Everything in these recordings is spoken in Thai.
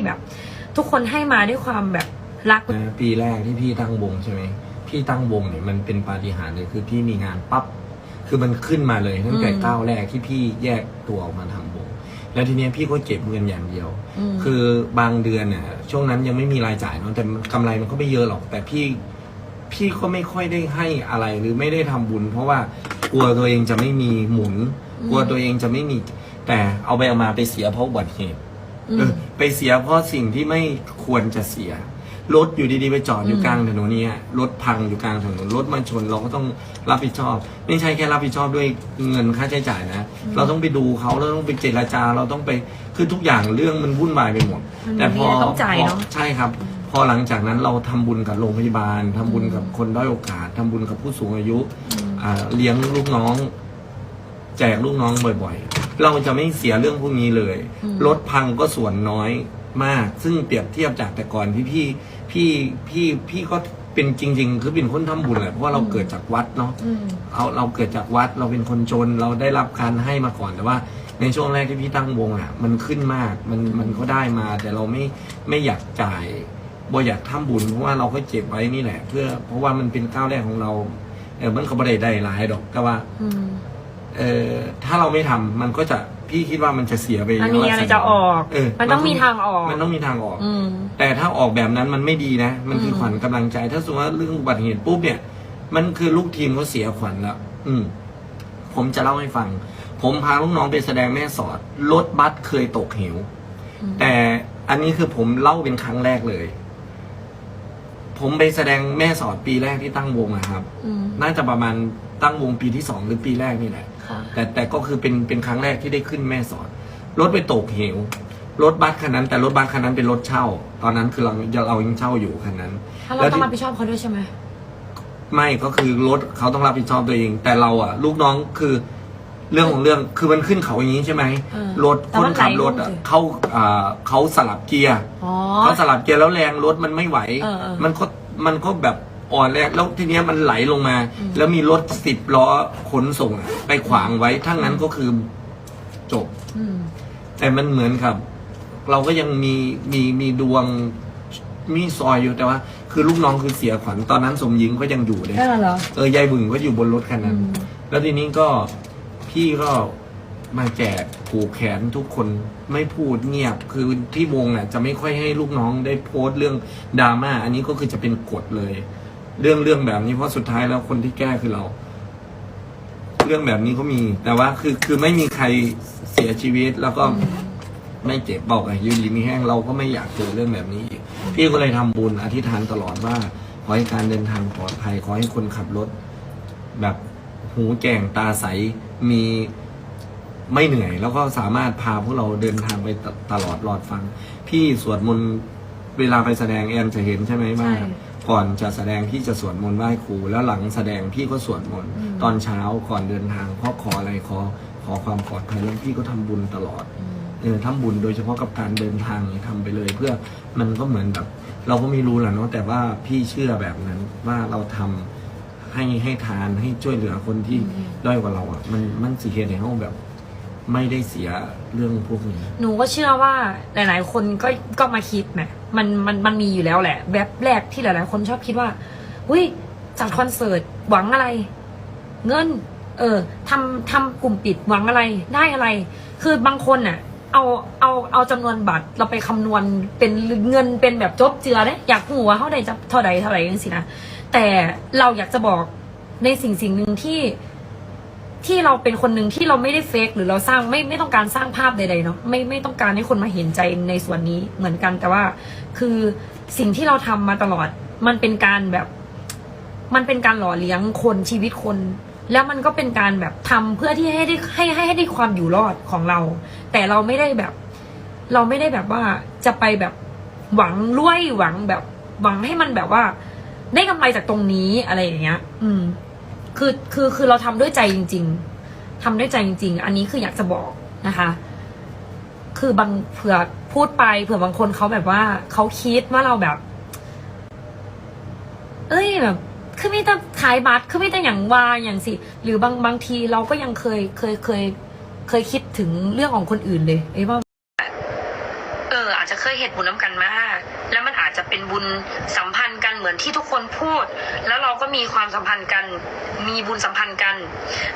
ที่แบบ ทุกคนให้มาด้วยความแบบรัก นะปีแรกที่พี่ตั้งวงใช่ไหมพี่ตั้งวงเนี่ยมันเป็นปาฏิหาริย์เลยคือพี่มีงานปั๊บคือมันขึ้นมาเลยตั้งแต่อืม ก้าวแรกที่พี่แยกตัวออกมาทำวง แล้วทีเนี้ยพี่ก็เก็บเงินอย่างเดียว ม คือบางเดือนเนี่ยช่วงนั้นยังไม่มีรายจ่ายเนาะแต่กำไรมันก็ไม่เยอะหรอก แต่พี่พี่ก็ไม่ค่อยได้ให้อะไรหรือไม่ได้ทำบุญ เพราะว่ากลัวตัวเองจะไม่มีหมุนกลัวตัวเองจะไม่มี แต่เอาไปเอามาไปเสียเพราะอุบัติเหตุอืมเออ ไปเสียเพราะสิ่งที่ไม่ควรจะเสีย รถอยู่ดีๆไปจอดอยู่อืมกลางถนนเนี่ยรถพังอยู่กลางถนนรถมาชนเราก็ต้องรับผิดชอบ ไม่ใช่แค่รับผิดชอบด้วยเงินค่าใช้จ่ายนะ เราต้องไปดูเขาเราต้องไปเจรจาเราต้องไปคือทุกอย่างเรื่องมันวุ่นวายไปหมดมันแต่พมีออะไรต้องจ่ายพอเนาะใช่ครับ พอหลังจากนั้นเราทำบุญกับโรงพยาบาลทำบุญกับคนด้อยโอกาสทำบุญกับผู้สูงอายุอ่าเลี้ยงลูกน้อง แจกลูกน้องบ่อยๆ เราจะไม่เสียเรื่องพวกนี้เลยอืมรถพังก็ส่วนน้อยมาก ซึ่งเปรียบเทียบจากแต่ก่อนที่พี่พี่พี่พี่ก็เป็นจริง ๆ คือเป็นคนทำบุญแหละเพราะว่าเราเกิดจากวัดเนาะอืมเราเราเกิดจากวัดเราเป็นคนจนเราได้รับการให้มาก่อนแต่ว่าในช่วงแรกที่พี่ตั้งวงอะ มันขึ้นมากมันมันก็ได้มา แต่เราไม่ไม่อยากจ่ายบ่อยากทำบุญเพราะว่าเราก็เก็บไว้นี่แหละ เพื่อเพราะว่ามันเป็นก้าวแรกของเราเออมันก็ไม่ได้ได้หลายดอกแต่ว่าอืม เออถ้าเราไม่ทำมันก็จะพี่คิดว่ามันจะเสียไปอันนี้อะไรจะออกเออมันต้องมีทางออก มันต้องมีทางออกอืมแต่ถ้าออกแบบนั้นมันไม่ดีนะ มันคือมขวัญกำลังใจ ถ้าสมมติว่าเรื่องอุบัติเหตุปุ๊บเนี่ย มันคือลูกทีมเขาเสียขวัญแล้ว อืม ผมจะเล่าให้ฟัง ผมพาลูกน้องไปแสดงแม่สอด รถบัสเคยตกเหวอืมแต่อันนี้คือผมเล่าเป็นครั้งแรกเลย ผมไปแสดงแม่สอดปีแรกที่ตั้งวงนะครับอืมน่าจะประมาณตั้งวงปีที่สองหรือปีแรกนี่แหละค่ะ แต่แต่ก็คือเป็นเป็นครั้งแรกที่ได้ขึ้นแม่สอดรถไปตกเหวรถบัสคันนั้น แต่รถบัสคันนั้นเป็นรถเช่า ตอนนั้นคือเราเรายังเช่าอยู่คันนั้น ถ้าเราต้องรับผิดชอบเขาด้วยใช่ไหมไม่ก็คือรถเขาต้องรับผิดชอบตัวเอง แต่เราอะลูกน้องคือเรื่องของเรื่องคือมันขึ้นเขาอย่างนี้ใช่ไหมเออรถแต่คนว่าขับไหลรถอะลงสิเขาอ่าเขาสลับเกียร์อ๋อเขาสลับเกียร์แล้วแรงรถมันไม่ไหวเออเออมันก็มันก็แบบ อ่อนแรงแล้วทีเนี้ยมันไหลลงมาอืมแล้วมีรถสิบล้อขนส่งอะไปขวางไว้ทั้งนั้นก็คือจบ อืม แต่มันเหมือนกับ เราก็ยังมีมีมีดวงมีซอยอยู่แต่ว่า คือลูกน้องคือเสียขวัญตอนนั้นสมหญิงก็ยังอยู่เลย ได้เหรอ เออยายบึงก็อยู่บนรถคันนั้น อืม แล้วทีนี้ก็พี่ก็มาแจกผูกแขนทุกคนไม่พูดเงียบ คือที่วงอะจะไม่ค่อยให้ลูกน้องได้โพสต์เรื่องดราม่าอันนี้ก็คือจะเป็นกฎเลย เรื่องเรื่องแบบนี้เพราะสุดท้ายแล้วคนที่แก้คือเรา เรื่องแบบนี้ก็มี แต่ว่าคือคือไม่มีใครเสียชีวิตแล้วก็ไม่เจ็บบอกอะยืนดีมีแห้งเราก็ไม่อยากเจอเรื่องแบบนี้อีกพี่ก็เลยทำบุญอธิษฐานตลอดว่าขอให้การเดินทางปลอดภัยขอให้คนขับรถ แบบหูแก่งตาใสมีไม่เหนื่อย แล้วก็สามารถพาพวกเราเดินทางไปตตลอดรอดฟัง พี่สวดมนต์เวลาไปแสดงแอนจะเห็นใช่ไหมว่า ก่อนจะแสดงพี่จะสวดมนต์ไหว้ครู แล้วหลังแสดงพี่ก็สวดมนต์อืมตอนเช้าก่อนเดินทางเพราะขออะไรขอขอความปลอดภัยแล้วพี่ก็ทำบุญตลอดอืมเออทำบุญโดยเฉพาะกับการเดินทางเนี่ยทำไปเลย เพื่อมันก็เหมือนแบบ เราก็ไม่รู้แหละเนาะแต่ว่าพี่เชื่อแบบนั้นว่าเราทำให้ให้ทานให้ช่วยเหลือคนที่อืมด้อยกว่าเราอะ มันมันสิเหตุในห้องแบบ ไม่ได้เสียเรื่องพวกนี้ หนูก็เชื่อว่าหลาย ๆ คนก็ก็มาคิดนะมันมันมันมีอยู่แล้วแหละแบบแรกที่หลาย ๆ คนชอบคิดว่าอุ้ยจัดคอนเสิร์ตหวังอะไร เงิน เออทำทำกลุ่มปิดหวังอะไรได้อะไร คือบางคนน่ะ เอาเอาเอาจำนวนบัตรเราไปคำนวณเป็นเงินเป็นแบบจบเจือเนี่ยอยากหัวเท่าใดจะเท่าใดเท่าไร่ยังสินะแต่เราอยากจะบอกในสิ่งสิ่งหนึ่งที่ ที่เราเป็นคนหนึ่งที่เราไม่ได้เฟกหรือเราสร้างไม่ไม่ต้องการสร้างภาพใดๆเนาะไม่ไม่ต้องการให้คนมาเห็นใจในส่วนนี้เหมือนกัน แต่ว่าคือสิ่งที่เราทำมาตลอด มันเป็นการแบบ มันเป็นการหล่อเลี้ยงคนชีวิตคน แล้วมันก็เป็นการแบบทำเพื่อที่ให้ได้ให้ให้ให้ได้ความอยู่รอดของเรา แต่เราไม่ได้แบบ เราไม่ได้แบบว่าจะไปแบบหวังรวยหวังแบบ หวังให้มันแบบว่า ได้กำไรจากตรงนี้อะไรอย่างเงี้ย อืม คือคือคือเราทำด้วยใจจริง ๆทำด้วยใจจริง ๆ อันนี้คืออยากจะบอกนะคะ คือบางเผื่อพูดไปเผื่อบางคนเขาแบบว่าเขาคิดว่าเราแบบ เอ้ยแบบคือไม่ต้องขายบัตรคือไม่ต้องอย่างว่าอย่างสิ หรือบางบางทีเราก็ยังเคยเคยเคย เคยคิดถึงเรื่องของคนอื่นเลยไอ้ยว่าเออ อาจจะเคยเห็นบุญน้ำกันมาก แล้วมันอาจจะเป็นบุญสัมพันธ์ เหมือนที่ทุกคนพูด แล้วเราก็มีความสัมพันธ์กัน มีบุญสัมพันธ์กัน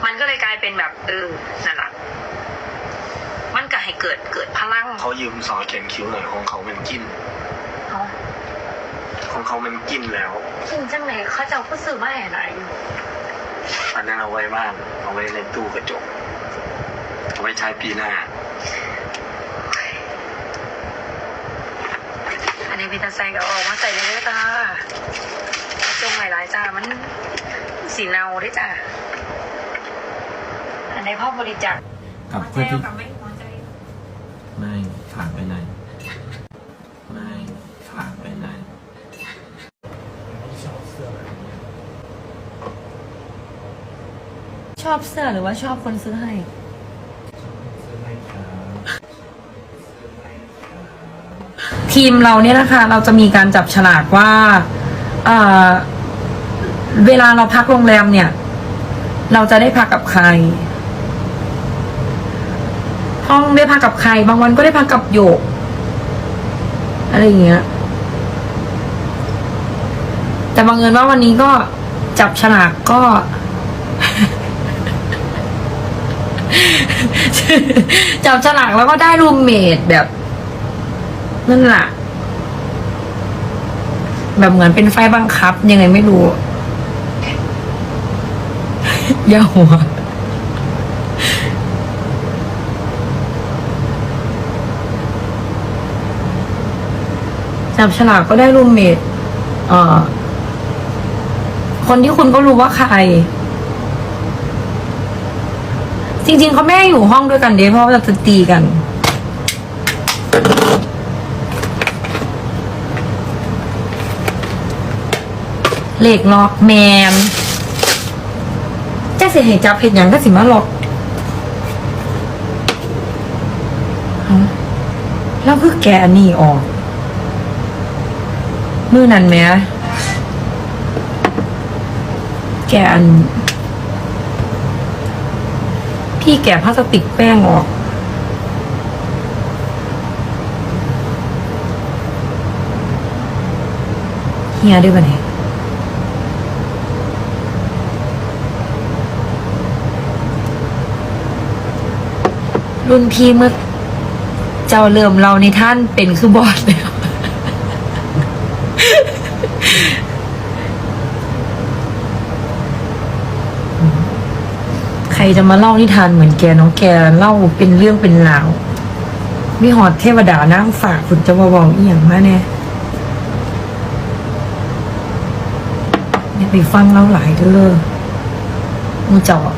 มันก็เลยกลายเป็นแบบเออนั่นแหละมันก็ให้เกิดเกิดพลังเขายืมซอสเขียนคิ้วหน่อยของเขาเป็นกินเอาของเขาเป็นกินแล้วจริงจังเลยเขาจะเอาผู้สื่อมาแห่ไหนอยู่อันนั้นเอาไว้บ้านเอาไว้ในตู้กระจกเอาไว้ใช้ปีหน้า อันนี้พิตาไซก็ออกมาใส่เลยจ้าจงหลายๆจ้ามันสีเนาด้วยจ้าอันในพ่อบริจาคกับเพื่อที่กับไม่หัวใจไม่ฝากไปไหนไม่ฝากไปไหนชอบเสื้อหรือว่าชอบคนซื้อให้ ทีมเราเนี่ยนะคะ เราจะมีการจับฉลากว่าเเวลาเราพักโรงแรมเนี่ย เราจะได้พักกับใคร ห้องได้พักกับใคร บางวันก็ได้พักกับโยก อะไรอย่างเงี้ย แต่บางเอิญว่าวันนี้ก็จับฉลากก็จับฉลากแล้วก็ได้รูมเมทแบบนั่นแหละ แบบเหมือนเป็นไฟบังคับ ยังไงไม่รู้อย่าหัวจับฉลากก็ได้รูมเมทเอ่อ คนที่คุณก็รู้ว่าใคร จริงๆเขาไม่ให้อยู่ห้องด้วยกันเด้เพราะว่าจะตีกัน เหล็กล็อกแมนจะเสียเหตุจับเห็นอย่างก็สิมาล็อกแล้วคือแกอันนี้ออก มือนั่นไหมแกอัน พี่แกพลาสติกแป้งออกเฮียด้วยปะเนี่ย รุ่นพี่เมื่อเจ้าเริ่มเราในท่านเป็นคือบอดแล้วใครจะมาเล่านิทานเหมือนแกน้องแกเล่าเป็นเรื่องเป็นราวมีหอดเทวดานั่งฝากคุณจะมาบอกอีหยังมาเนี่ยอย่าไปฟังเล่าหลายเด้อมูเจาะ